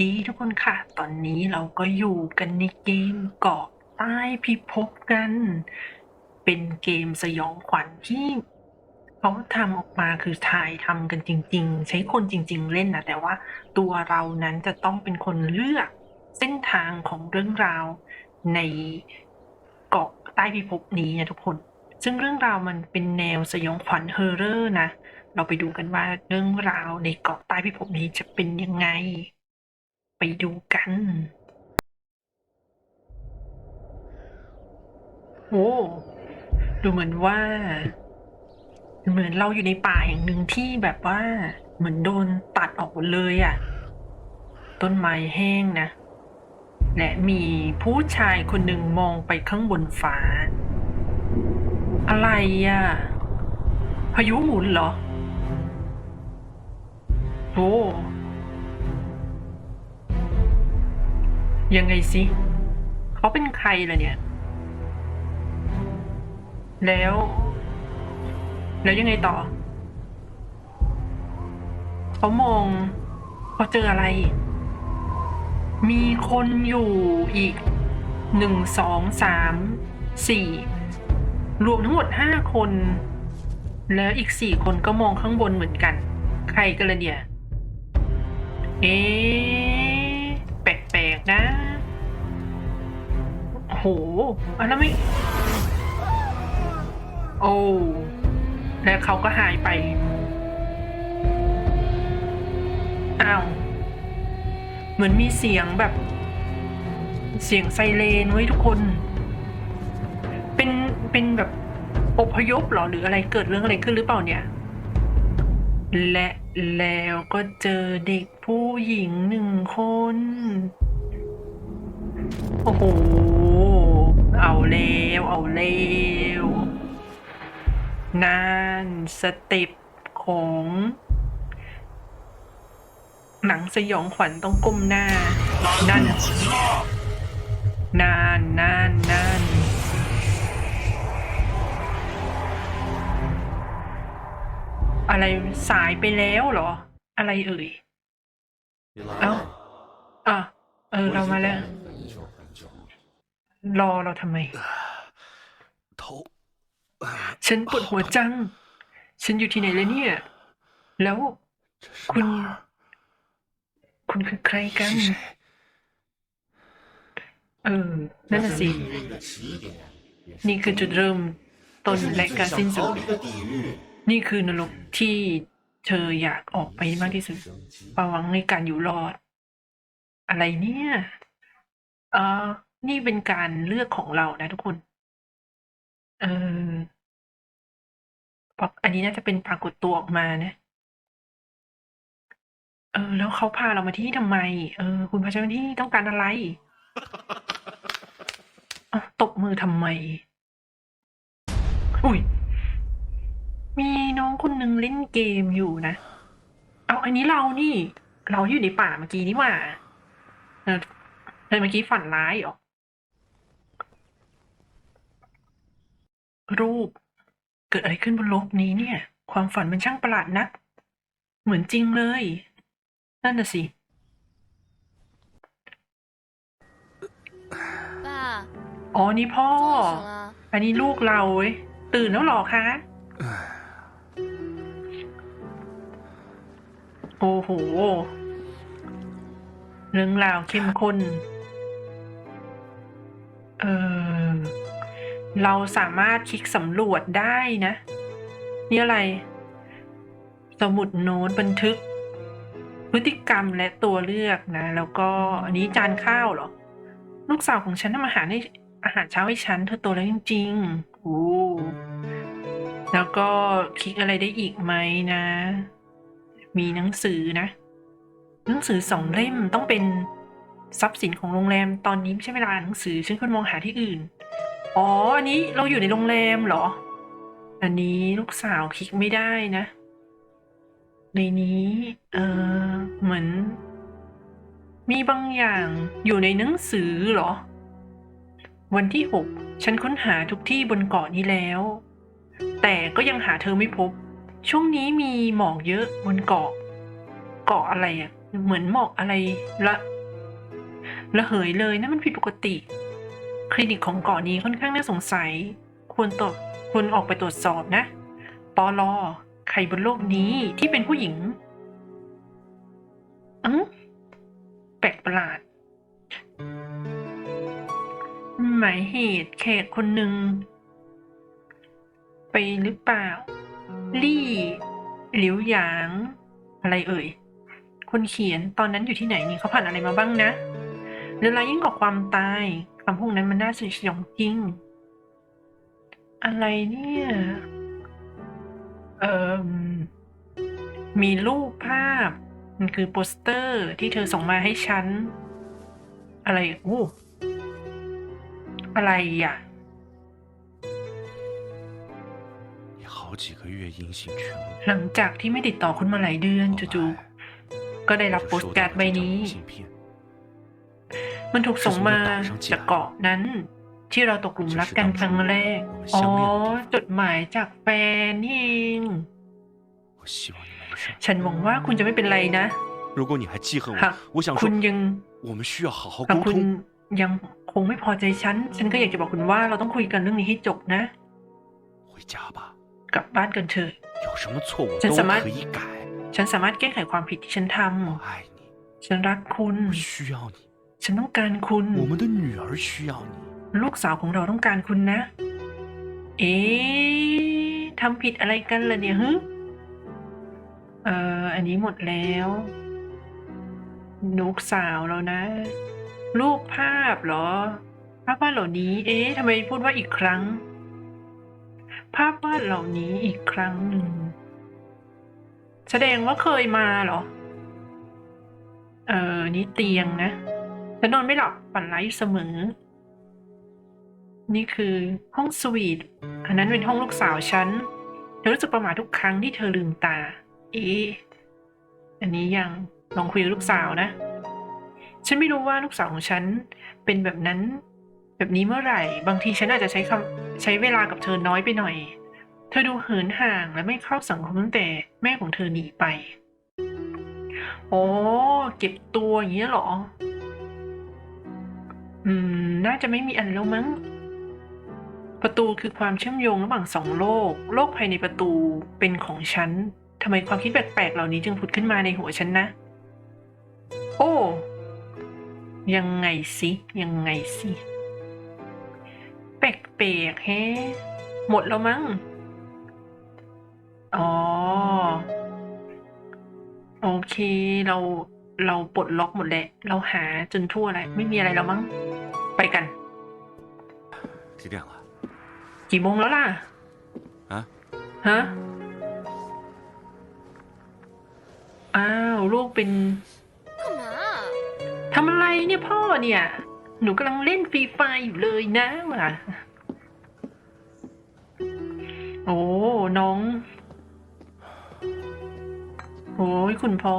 ดีทุกคนค่ะ ตอนนี้เราก็อยู่กันในเกมเกาะใต้พิภพกัน เป็นเกมสยองขวัญที่เขาทำออกมาคือถ่ายทำกันจริง ๆ ใช้คนจริง ๆ เล่นนะแต่ว่าตัวเรานั้นจะต้องเป็นคนเลือกเส้นทางของเรื่องราวในเกาะใต้พิภพนี้นะทุกคน ซึ่งเรื่องราวมันเป็นแนวสยองขวัญเฮอร์เรอร์นะ เราไปดูกันว่าเรื่องราวในเกาะใต้พิภพนี้จะเป็นยังไง ไปดูกัน โอ้ดูเหมือนว่า เหมือนเราอยู่ในป่าแห่งหนึ่งที่แบบว่า เหมือนโดนตัดออกหมดเลยอะ่ะ ต้นไม้แห้งนะ และมีผู้ชายคนหนึ่งมองไปข้างบนฟ้า อะไรอะ่ะ พายุหมุนเหรอ โอ้ ยังไงสิ เขาเป็นใครล่ะเนี่ย แล้ว แล้วยังไงต่อ เขามองเขาเจออะไร มีคนอยู่อีกหนึ่งสองสามสี่รวมทั้งหมดห้าคน แล้วอีกสี่คนก็มองข้างบนเหมือนกัน ใครกันละเนี่ย เอ๊ นะโห อันนั้นไม่ โอ้ แล้วเขาก็หายไป อ้าว เหมือนมีเสียงแบบ เสียงไซเรนไว้ทุกคน เป็น เป็นแบบอพยพหรอหรืออะไรเกิดเรื่องอะไรขึ้นหรือเปล่าเนี่ย และแล้วก็เจอเด็กผู้หญิงหนึ่งคน โอ้โห เอาเร็ว เอาเร็ว งานสเต็ปของ หนังสยองขวัญต้องก้มหน้า นั่น นานนานนานอะไรสายไปแล้วเหรอ อะไรเอ่ย เอ้าอะเออ เรามาแล้ว รอเราทำไม โถฉันปวดหัวจัง ฉันอยู่ที่ไหนแล้วเนี่ย แล้วคุณ คุณคือใครกัน เออ นั่นน่ะสิ นี่คือจุดเริ่มต้นและการสิ้นสุด นี่คือนรกที่เธออยากออกไปมากที่สุดประวังในการอยู่รอด อะไรเนี่ย เออ นี่เป็นการเลือกของเรานะทุกคน เอออกอันนี้น่าจะเป็นปรากฏตัวออกมานะ เออ แล้วเขาพาเรามาที่นี่ทำไม เออ คุณพระเจ้าหน้าที่ต้องการอะไรอะตบมือทำไม อุ้ย มีน้องคนหนึ่งเล่นเกมอยู่นะ เอาอันนี้เรานี่ เราอยู่ในป่าเมื่อกี้นี่ว่าเออเมื่อกี้ฝันร้ายเหรอ รูป เกิดอะไรขึ้นบนโลกนี้เนี่ย ความฝันมันช่างประหลาดนัก เหมือนจริงเลย นั่นน่ะสิอ๋อนี่พ่อ อันนี้ลูกเราเว้ยตื่นแล้วหรอคะ โอ้โห เรื่องราวเข้มข้น เออ เราสามารถคลิกสำรวจได้นะ นี่อะไร สมุดโน้ตบันทึก พฤติกรรมและตัวเลือกนะ แล้วก็อันนี้จานข้าวเหรอ ลูกสาวของฉันทำอาหารให้อาหารเช้าให้ฉันเธอโตแล้วจริงๆโอ้แล้วก็คลิกอะไรได้อีกไหมนะ มีหนังสือนะ หนังสือสองเล่มต้องเป็นทรัพย์สินของโรงแรมตอนนี้ไม่ใช่เวลาอ่านหนังสือฉันควรมองหาที่อื่น อ๋อ อันนี้เราอยู่ในโรงแรมเหรอ อันนี้ลูกสาวคลิกไม่ได้นะ ในนี้ เออเหมือน มีบางอย่างอยู่ในหนังสือเหรอ วันที่หกฉันค้นหาทุกที่บนเกาะนี้แล้ว แต่ก็ยังหาเธอไม่พบ ช่วงนี้มีหมอกเยอะบนเกาะ เกาะอะไรอะเหมือนหมอกอะไรละระเหยเลยนะมันผิดปกติ คลินิกของเกาะนี้ค่อนข้างน่าสงสัย ควรตรวจควรออกไปตรวจสอบนะ ปอลอ ใครบนโลกนี้ที่เป็นผู้หญิงอือแปลกประหลาด หมายเหตุแขกคนหนึ่ง ไปหรือเปล่า ลี่หลิวหยาง อะไรเอ่ย คนเขียนตอนนั้นอยู่ที่ไหนนี่เขาผ่านอะไรมาบ้างนะเรือรายยิ่งกว่าความตาย คำพวกนั้นมันน่าสยองจริง อะไรเนี่ย เอ่อ มีรูปภาพ มันคือโปสเตอร์ที่เธอส่งมาให้ฉัน อะไรอู้อะไรอะหลังจากที่ไม่ติดต่อคุณมาหลายเดือนจู่ๆก็ได้รับโปสการ์ดใบนี้ มันถูกส่งมาจากเกาะนั้น ที่เราตกหลุมรักกันครั้งแรก อ๋อ จดหมายจากแฟนเองฉันหวังว่าคุณจะไม่เป็นไรนะหากคุณยังหากคุณยังคงไม่พอใจฉัน ฉันก็อยากจะบอกคุณว่าเราต้องคุยกันเรื่องนี้ให้จบนะ กลับบ้านกันเถอะฉันสามารถฉันสามารถแก้ไขความผิดที่ฉันทำฉันรักคุณ ฉันต้องการคุณ 我们的女儿需要你。 ลูกสาวของเราต้องการคุณนะ เอ๊ะทำผิดอะไรกันล่ะเนี่ยฮึเอ่อ อันนี้หมดแล้วลูกสาวแล้วนะ รูปภาพเหรอ ภาพวาดเหล่านี้ เอ๊ะทำไมพูดว่าอีกครั้ง ภาพวาดเหล่านี้อีกครั้งหนึ่ง แสดงว่าเคยมาเหรอ เออ นี่เตียงนะ ฉันนอนไม่หลับฝันร้ายอยู่เสมอ นี่คือห้องสวีทอันนั้นเป็นห้องลูกสาวฉันเธอรู้สึกประหม่าทุกครั้งที่เธอลืมตา เอ๊อันนี้ยังลองคุยกับลูกสาวนะ ฉันไม่รู้ว่าลูกสาวของฉันเป็นแบบนั้น แบบนี้เมื่อไหร่ บางทีฉันอาจจะใช้คำใช้เวลากับเธอน้อยไปหน่อย เธอดูเหินห่างและไม่เข้าสังคมตั้งแต่แม่ของเธอหนีไป โอ้เก็บตัวอย่างเงี้ยหรอ อืม น่าจะไม่มีอันแล้วมั้ง ประตูคือความเชื่อมโยงระหว่างสองโลก โลกภายในประตูเป็นของฉันทำไมความคิดแปลกๆเหล่านี้จึงผุดขึ้นมาในหัวฉันนะ โอ้ ยังไงสิ ยังไงสิ แปลกๆแฮะหมดแล้วมั้ง อ๋อ โอเคเรา เราปลดล็อกหมดแล้ว เราหาจนทั่วแล้ว ไม่มีอะไรแล้วมั้ง ไปกัน 几点了？ กี่โมงแล้วล่ะ 啊？ ฮะ อ้าว ลูกเป็น 干嘛？ ทำอะไรเนี่ยพ่อเนี่ย หนูกำลังเล่นฟรีไฟร์อยู่เลยนะว่ะโอ้ น้อง โอ้ยคุณพ่อ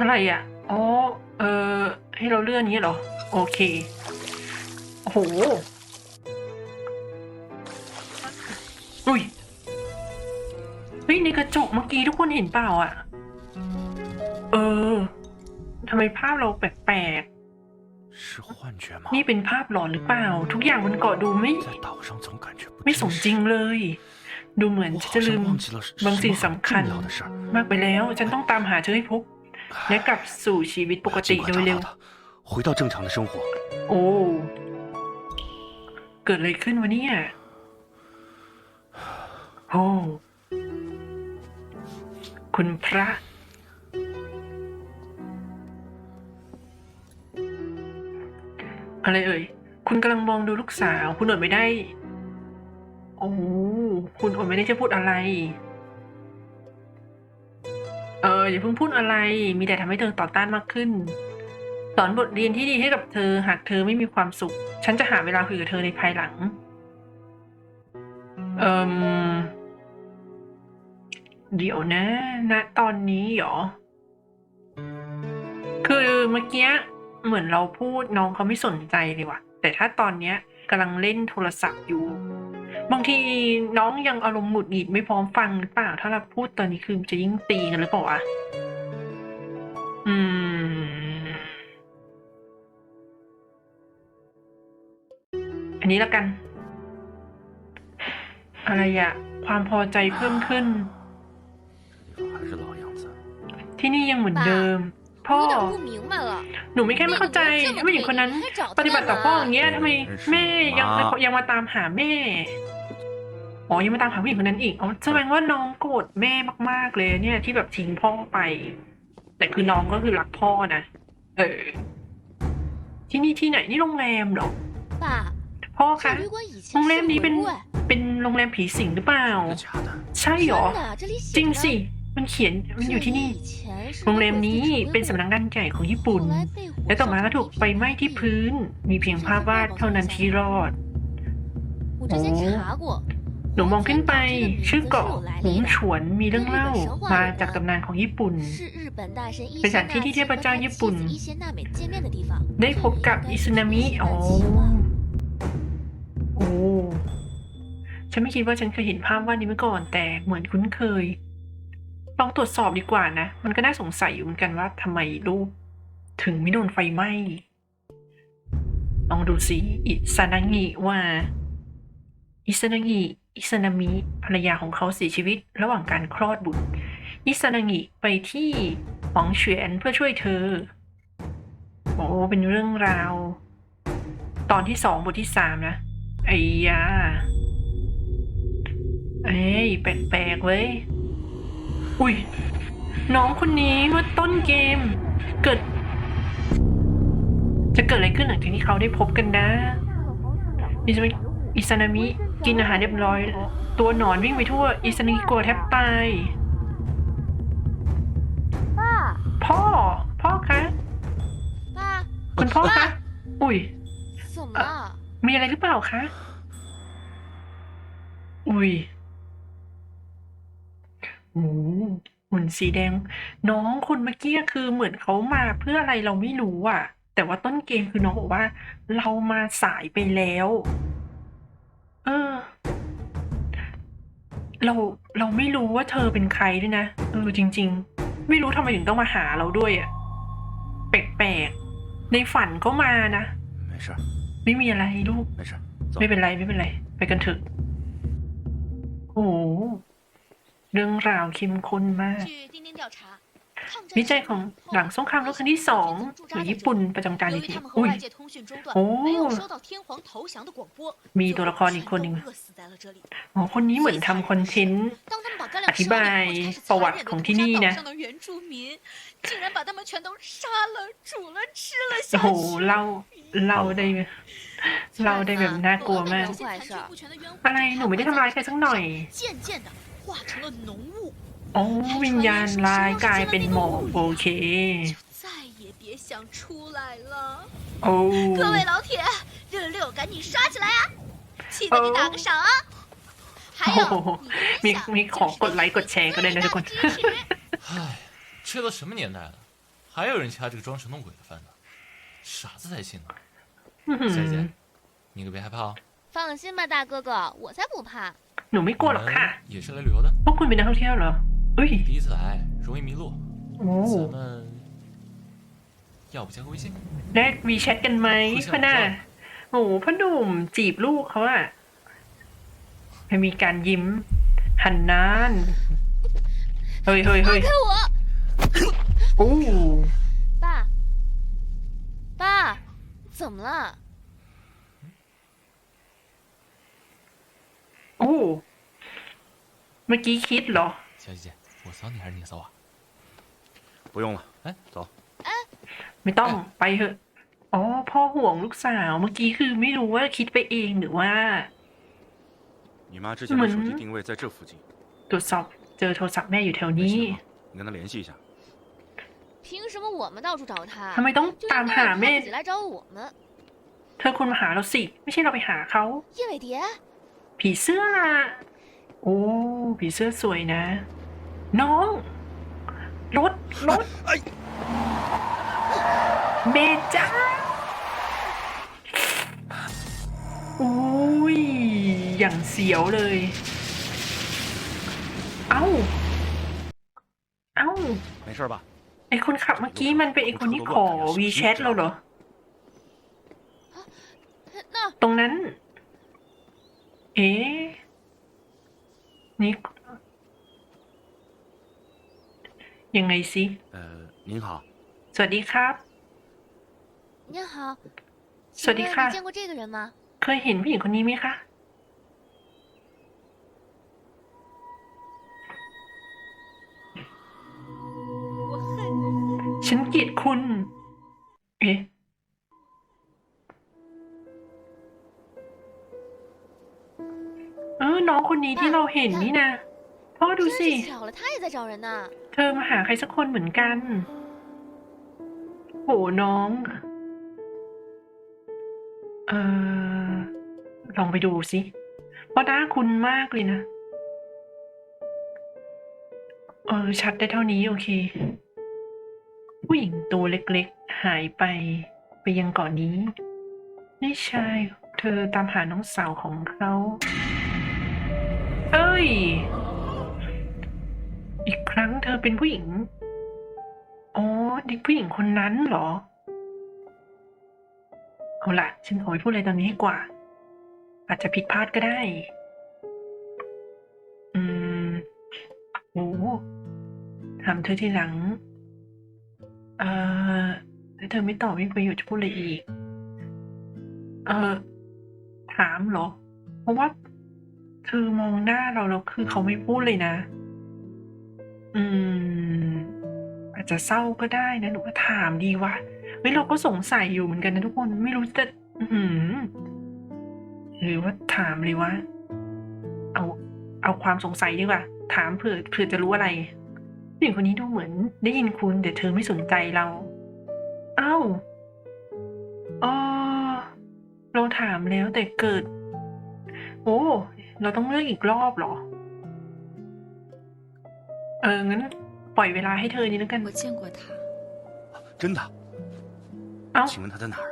อะไรอะ อ๋อ เออ ให้เราเลื่อนนี้เหรอ โอเค โอ้โห อุ้ยเฮ้ยในกระจกเมื่อกี้ทุกคนเห็นเปล่าอะ เออ ทำไมภาพเราแปลกๆ นี่เป็นภาพหลอนหรือเปล่า ทุกอย่างมันก่อดูไม่ ไม่สมจริงเลยดูเหมือนจะลืมบางสิ่งสำคัญ มากไปแล้ว ฉันต้องตามหาเธอให้พบ และกลับสู่ชีวิตปก 我要 ติ 尽快 โดย 找 เร็ 到 ว 他，回到正常的生活。 โอ้ เกิดอะไรขึ้นวะเนี่ย โอ้ คุณพระ อะไรเอ่ย คุณกำลังมองดูลูกสาว คุณอดไม่ได้ โอ้ คุณอดไม่ได้จะพูดอะไร เ อออย่าเพิ่งพูดอะไร มีแต่ทำให้เธอต่อต้านมากขึ้น สอนบทเรียนที่ดีให้กับเธอ หากเธอไม่มีความสุข ฉันจะหาเวลาคุยกับเธอในภายหลัง เอ่มเดี๋ยวนะณตอนนี้เหรอ คือเมื่อกี้เหมือนเราพูดน้องเขาไม่สนใจเลยว่ะ แต่ถ้าตอนเนี้ยกำลังเล่นโทรศัพท์อยู่ บางทีน้องยังอารมณ์หงุดหงิดไม่พร้อมฟังหรือเปล่า ถ้าเราพูดตอนนี้คือจะยิ่งตีกันหรือเปล่าวะอืม อันนี้แล้วกัน อะไรอะความพอใจเพิ่มขึ้น ที่นี่ยังเหมือนเดิม พ่อ หนูไม่แค่ไม่เข้าใจทผู้หญิงคนนั้น ปฏิบัติต่อพ่ออย่างเงี้ยทำไมแม่ยังยังมาตามหาแม่ อ๋อยังมาตามหาผู้หญิงคนนั้นอีกอ๋อแสดงว่าน้องโกรธแม่มาก ๆ เลย เนี่ยที่แบบทิ้งพ่อไป แต่คือน้องก็คือรักพ่อนะ เออ ที่นี่ที่ไหนนี่โรงแรมเหรอพ่อคะโรงแรมนี้เป็นเป็นโรงแรมผีสิงหรือเปล่า ใช่หรอ จริงสิ มันเขียนมันอยู่ที่นี่ โรงแรมนี้เป็นสำนักงานใหญ่ของญี่ปุ่น และต่อมาก็ถูกไฟไหม้ที่พื้น มีเพียงภาพวาดเท่านั้นที่รอดโอ้ หนูมองขึ้นไป ชื่อเกาะหงฉวนมีเรื่องเล่ามาจากตำนานของญี่ปุ่น เป็นสถานที่ที่เทพเจ้าญี่ปุ่น ได้พบกับอิซึนามิอ๋อโอ้ฉันไม่คิดว่าฉันเคยเห็นภาพวาดนี้มาก่อน แต่เหมือนคุ้นเคย ลองตรวจสอบดีกว่านะ มันก็น่าสงสัยอยู่เหมือนกันว่าทำไมรูปถึงไม่โดนไฟไหม้ลองดูสิอิซานางิว่าอิซานางิ อิซานามิภรรยาของเขาเสียชีวิตระหว่างการคลอดบุตร อิซานางิไปที่หวังเฉวียนเพื่อช่วยเธอ โอ้เป็นเรื่องราว ตอนที่สองบทที่สามนะ ไอ้ยา เอ้ยแปลกๆเว้ย อุ้ย น้องคนนี้เมื่อต้นเกม เกิด จะเกิดอะไรขึ้นหลังจากที่เขาได้พบกันนะอิซามิอิซานามิ กินอาหารเรียบร้อย ตัวหนอนวิ่งไปทั่ว อิสานิกลัวแทบตายพ่อ พ่อคะคุณพ่อคะ อุ้ยมีอะไรหรือเปล่าคะ อุ้ยโอ้หุ่นสีแดง น้องคนเมื่อกี้คือเหมือนเขามาเพื่ออะไรเราไม่รู้อะแต่ว่าต้นเกมคือน้องบอกว่า เรามาสายไปแล้ว ออ เราเราไม่รู้ว่าเธอเป็นใครด้วยนะเออจริง ๆ ไม่รู้ทำไมถึงต้องมาหาเราด้วยอะแปลกๆในฝันก็มานะไม่ไม่มีอะไรลูกไม่ไม่เป็นไรไม่เป็นไร ไปกันเถอะโอ้เรื่องราวเข้มข้นมาก วิจัยของหลังสงครามโลกครั้งที่สองหรือญี่ปุ่นประจำการอีกทีอุ้ยโอ้มีตัวละครอีกคนหนึ่งโอ้คนนี้เหมือนทำคอนเทนต์อธิบายประวัติของที่นี่นะโอ้เล่าเล่าได้เราได้แบบน่ากลัวมาก อะไร หนูไม่ได้ทำร้ายใครสักหน่อย 渐渐的化成了浓雾， โอ้วิญญาณร้ายกลายเป็นหมอกโอเค 就再也别想出来了。 โอ้ 各位老铁，六六六，赶紧刷起来啊！记得给打个赏啊！还有， โอ้โห มี 你分享 มีขอกดไลค์กดแชร์ก็ได้นะทุกคน 最大的支持。唉，这都什么年代了，还有人掐这个装神弄鬼的饭呢？傻子才信呢！ อื้อหือ 小姐姐，你可别害怕哦。放心吧，大哥哥，我才不怕。 หนูไม่กลัวหรอกค่ะ 我们也是来旅游的， พวกคุณเป็นนักท่องเที่ยวเหรอ อุ้ย 第一次来容易迷路， โอ้ 咱们要不加个微信？ แลกวีแชทกันไหมพ่อหน้าโอ้โหพ่อหนุ่มจีบลูกเขาอะให้มีการยิ้ม หันนาน เฮ้ยเฮ้ยเฮ้ย 看我， โอ้ 爸，爸，怎么了？ โอ้เมื่อกี้คิดเหรอ 小姐姐， 我扫你还是你扫我？不用了，哎，走。 ไม่ต้องไปเถอะ อ๋อ พ่อห่วงลูกสาว เมื่อกี้คือไม่รู้ว่าคิดไปเองหรือว่า 你妈之前的手机定位在这附近， ตรวจสอบเจอโทรศัพท์แม่อยู่แถว 没 นี้ 信号，你跟她联系一下。凭什么我们到处找他？ ทำไมต้อง 就 ตาม 应该 หา 让 แม่ 他自己来找我们。 เธอควรมาหาเราสิ ไม่ใช่เราไปหาเขา 叶伟蝶， ผีเสื้อล่ะ โอ้ ผีเสื้อสวยนะ น้องรถรถเมจ้าอุ้ย อย่างเสียวเลย เอ้า เอ้าไอคนขับเมื่อกี้มันเป็นไอคนที่ขอวีแชทเราเหรอ ตรงนั้น เอ๊นี่ ยังไงสิ 呃，您好， สวัสดีครับ 您好，สวัสดีค่ะ 你见过这个人吗？ เคยเห็นผู้หญิงคนนี้ไหมคะ 我恨你。 ฉันเกลียดคุณ เอ๊ะ เออ น้องคนนี้ที่เราเห็นนี่นะ พ่อดู 真 สิ 是巧了，他也在找人呢。 เธอมาหาใครสักคนเหมือนกัน โหน้อง เออลองไปดูสิเพราะหน้าคุณมากเลยนะ เออ ชัดได้เท่านี้โอเค ผู้หญิงตัวเล็กๆ หายไปไปยังเกาะนนี้ไม่ใช่เธอตามหาน้องสาวของเขา เอ้ย อีกครั้งเธอเป็นผู้หญิง อ๋อเด็กผู้หญิงคนนั้นเหรอ เอาล่ะฉันขอไม่พูดอะไรตอนนี้ให้กว่า อาจจะผิดพลาดก็ได้ อืมโอ้ถามเธอทีหลัง เอ่อถ้าเธอไม่ตอบไม่ประโยชน์จะพูดอะไรอีก เออถามเหรอ เพราะว่า เธอมองหน้าเราแล้วคือเขาไม่พูดเลยนะ อืม อาจจะเศร้าก็ได้นะหนูก็ถามดีวะเฮ้ยเราก็สงสัยอยู่เหมือนกันนะทุกคนไม่รู้จะหือหรือว่าถามเลยวะเอาเอาความสงสัยดีกว่า ถามเผื่อเผื่อจะรู้อะไรผู้หญิงคนนี้ดูเหมือน ได้ยินคุณแต่เธอไม่สนใจเรา เอ้าอ๋อเราถามแล้วแต่เกิด โอ้ เราต้องเลือกอีกรอบเหรอ เออ งั้น ปล่อยเวลาให้เธอนี้แล้วกัน 我见过他，真的？ เอ้า 请问他在哪儿？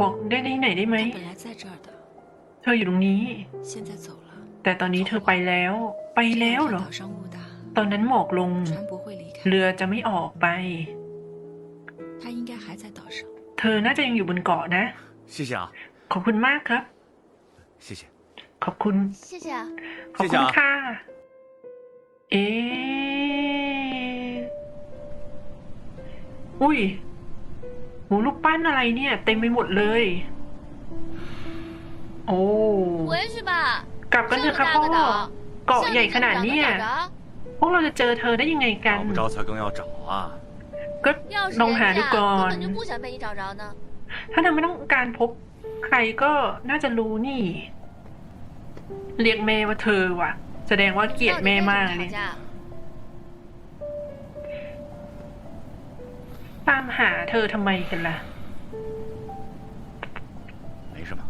บอกได้ได้ไหนได้ไหม 他本来在这儿的， เธออยู่ตรงนี้ 现在走了。 แต่ตอนนี้เธอไปแล้ว ไปแล้วเหรอ 岛上雾大， ตอนนั้นหมอกลง 船不会离开。 เรือจะไม่ออกไป 他应该还在岛上。 เธอน่าจะยังอยู่บนเกาะนะ 谢谢啊， ขอบคุณมากครับ 谢谢。 ขอบคุณ 谢谢啊。 ขอบ 谢谢 คุณ 啊。 ค่ะ เอ๊ะอุ้ยหูลูกปั้นอะไรเนี่ย เต็มไปหมดเลย โอ้ 回去吧。 กลับกัน 这 เถ 么 อะครับ 大 พ่อ 个岛， เกาะ 像 ใหญ่ 你 ข 这么 นาด 找能 เนี้ย 找着？ พวกเราจะเจอเธอได้ยังไงกัน 找不着才更要找啊！ ก็ 要是 ลองหา 人 ดู 家 ก่อน 根本就不想被你找着呢。 ถ้าเธอไม่ต้องการพบใครก็น่าจะรู้นี่ เรียกแม่ว่าเธอว่ะ แสดงว่าเกลียด 到底 แม่ 为什 มาก 么 เล 吵 ย 架？ ตามหาเธอทำไมกันล่ะ 没什么，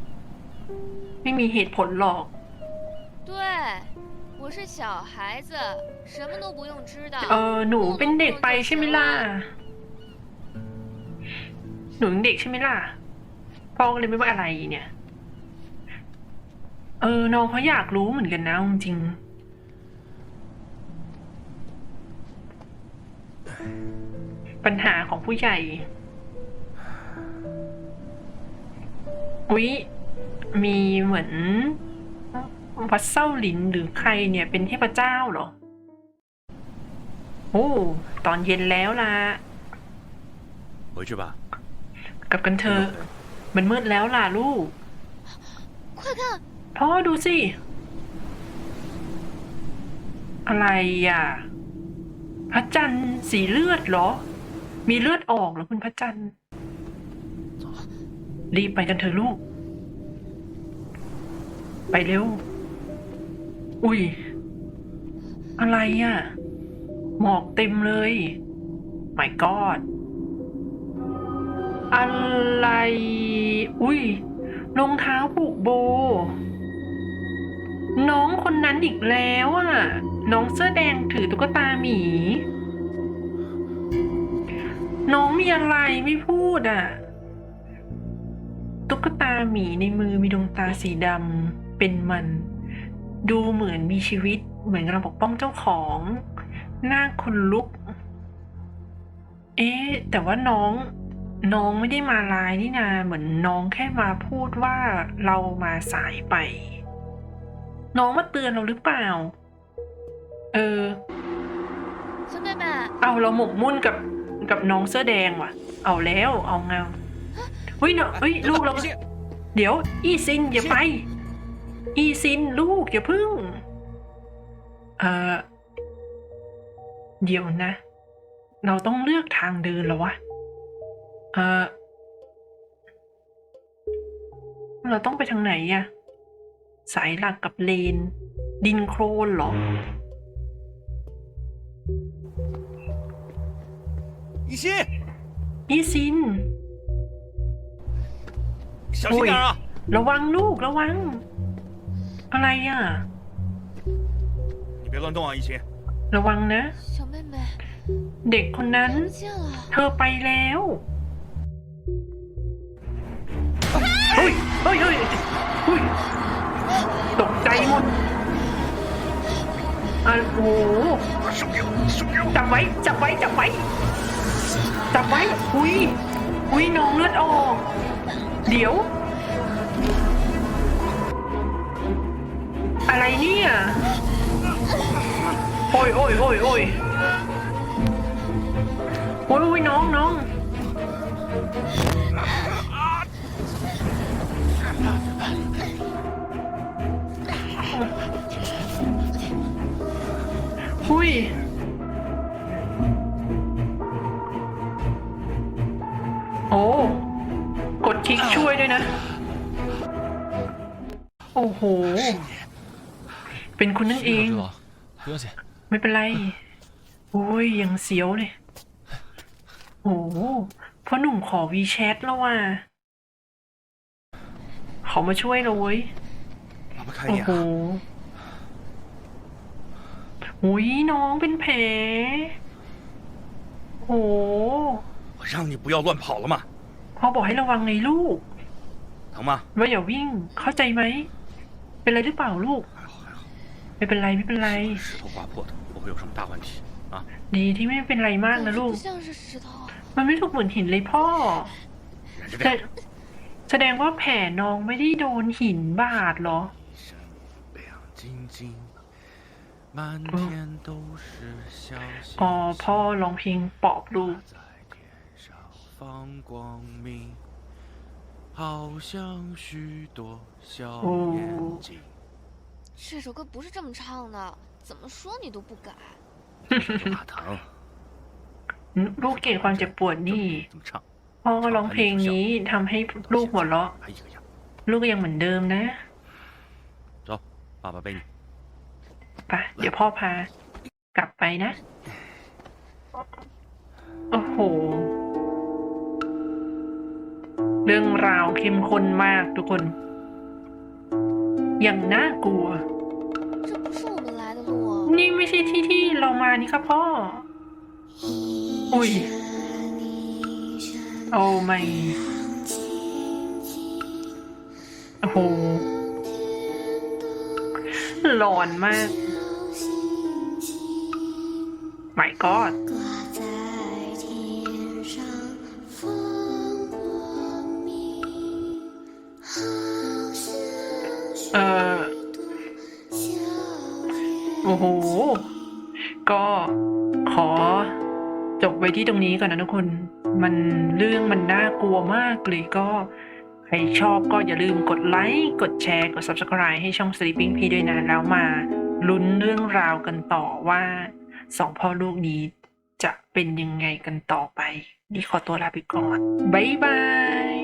ไม่มีเหตุผลหรอก 对，我是小孩子，什么都不用知道。 เออหนูเป็นเด็กไปใช่ไหมล่ะ หนูยังเด็กใช่ไหมล่ะ พ่อก็เลยไม่ว่าอะไรเนี่ย เออ น้องเขาอยากรู้เหมือนกันนะเอาจริงๆ ปัญหาของผู้ใหญ่ อุ๊ย มีเหมือนวัดเส้าหลินหรือใครเนี่ยเป็นเทพเจ้าเหรอ โอ้ ตอนเย็นแล้วล่ะ 回去吧。 กลับกันเถอะมันมืดแล้วล่ะลูก 快看， พ่อดูสิ อะไรอ่ะ พระจันทร์สีเลือดเหรอ มีเลือดออกเหรอคุณพระจันทร์ รีบไปกันเถอะลูก ไปเร็ว อุ้ย อะไรอะ หมอกเต็มเลย my god อะไร อุ้ยรองเท้าผูกโบ น้องคนนั้นอีกแล้วอะ น้องเสื้อแดงถือตุ๊กตาหมี น้องมีอะไรไม่พูดอะ่ะ ตุ๊กตาหมีในมือมีดวงตาสีดำเป็นมัน ดูเหมือนมีชีวิต เหมือนกำลังปกป้องเจ้าของ หน้าคุณลุก เอ๊ะ แต่ว่าน้อง น้องไม่ได้มาลายนี่นาเหมือนน้องแค่มาพูดว่าเรามาสายไป น้องมาเตือนเราหรือเปล่า เออ เอาเราหมกมุ่นกับ กับน้องเสื้อแดงว่ะ เอาแล้วเอาเงาเฮ้ยเนาะเฮ้ยลูกเรา一心เดี๋ยว อีซินอย่าไป อีซินลูกอย่าพึ่งเออเดี๋ยวนะ เราต้องเลือกทางเดินเหรอวะเออเราต้องไปทางไหนอะสายหลักกับเลน ดินโครนเหรอ 一心， อีซิน 小心点啊！ ระวังลูกระวัง อะไรอ่ะ 你别乱动啊，一心。 ระวังนะ 小妹妹， เด็กคนนั้น 看不见了。 เธอไปแล้วเฮ้ยเฮ้ยเฮ้ยเฮ้ยตกใจหมดอ่ะโอ้โหจับไว้ จับไว้ จับไว้ จับไว้ อุ้ย อุ้ยน้องเลือดออก เดี๋ยว อะไรเนี่ย โอ้ยโอ้ยโอ้ยโอ้ยโอ้ยโอ้ยน้องน้องหุย โอ้โห เป็นคุณนั่นเอ 我 ง 知道，不用谢。 ไม่เป็นไร โอ้ย ยังเสียวเลย โอ้โหพ่อหนุ่มขอวีแชทแล้วว่ะเขามาช่วยเราเว้ย 老婆看 โอ้ 一眼 โห 啊！ อุ้ยน้องเป็นแผล โอ้โห 我让你不要乱跑了嘛， พ่อบอกให้ระวังไงลูก 疼吗？ ว่าอย่าวิ่ง เข้าใจไหม เป็นไรหรือเปล่าลูก 还好还好， ไม่เป็นไรไม่เป็นไร 石头划破的，不会有什么大问题啊。 ดีที่ไม่เป็นไรมาก 感 นะ 觉 ลู 不 ก 像是石头。 มันไม่ถูกเหมือนหินเลยพ่อ 忍着 แส 点， แสดงว่าแผลน้องไม่ได้โดนหินบาดเหรอ 一身亮晶晶，满天都是小星 อ๋อ 星 พ่อร้องเพลงปลอบลูก 在天上放光明，好像许多 小眼睛。这首歌不是这么唱的，怎么说你都不改。就怕疼， ลูกเกลียดความเจ็บปวดนี่ 这么唱， พ่อก็ร้องเพลงนี้ทำให้ลูกหัวเราะ 还一个样。 ลูกก็ยังเหมือนเดิมนะ 走，爸爸背你。 ไปเดี๋ยวพ่อพา กลับไปนะ โอ้โห เรื่องราวเข้มข้นมากทุกคน อ ย่างน่ากลัว 这不是我们来的路啊。 นี่ไม่ใช่ที่ที่เรามานี่ค่ะพ่อ อุ้ย โอ้ไม่ โอ้โห หลอนมาก my god โอ้โห ก็ขอจบไว้ที่ตรงนี้ก่อนนะทุกคน มันเรื่องมันน่ากลัวมากเลยก็ใครชอบก็อย่าลืมกดไลค์ กดแชร์ กด Subscribe ให้ช่อง Sleeping P ด้วยนะ แล้วมาลุ้นเรื่องราวกันต่อว่าสองพ่อลูกนี้จะเป็นยังไงกันต่อไป นี่ขอตัวลาไปก่อน บ๊ายบาย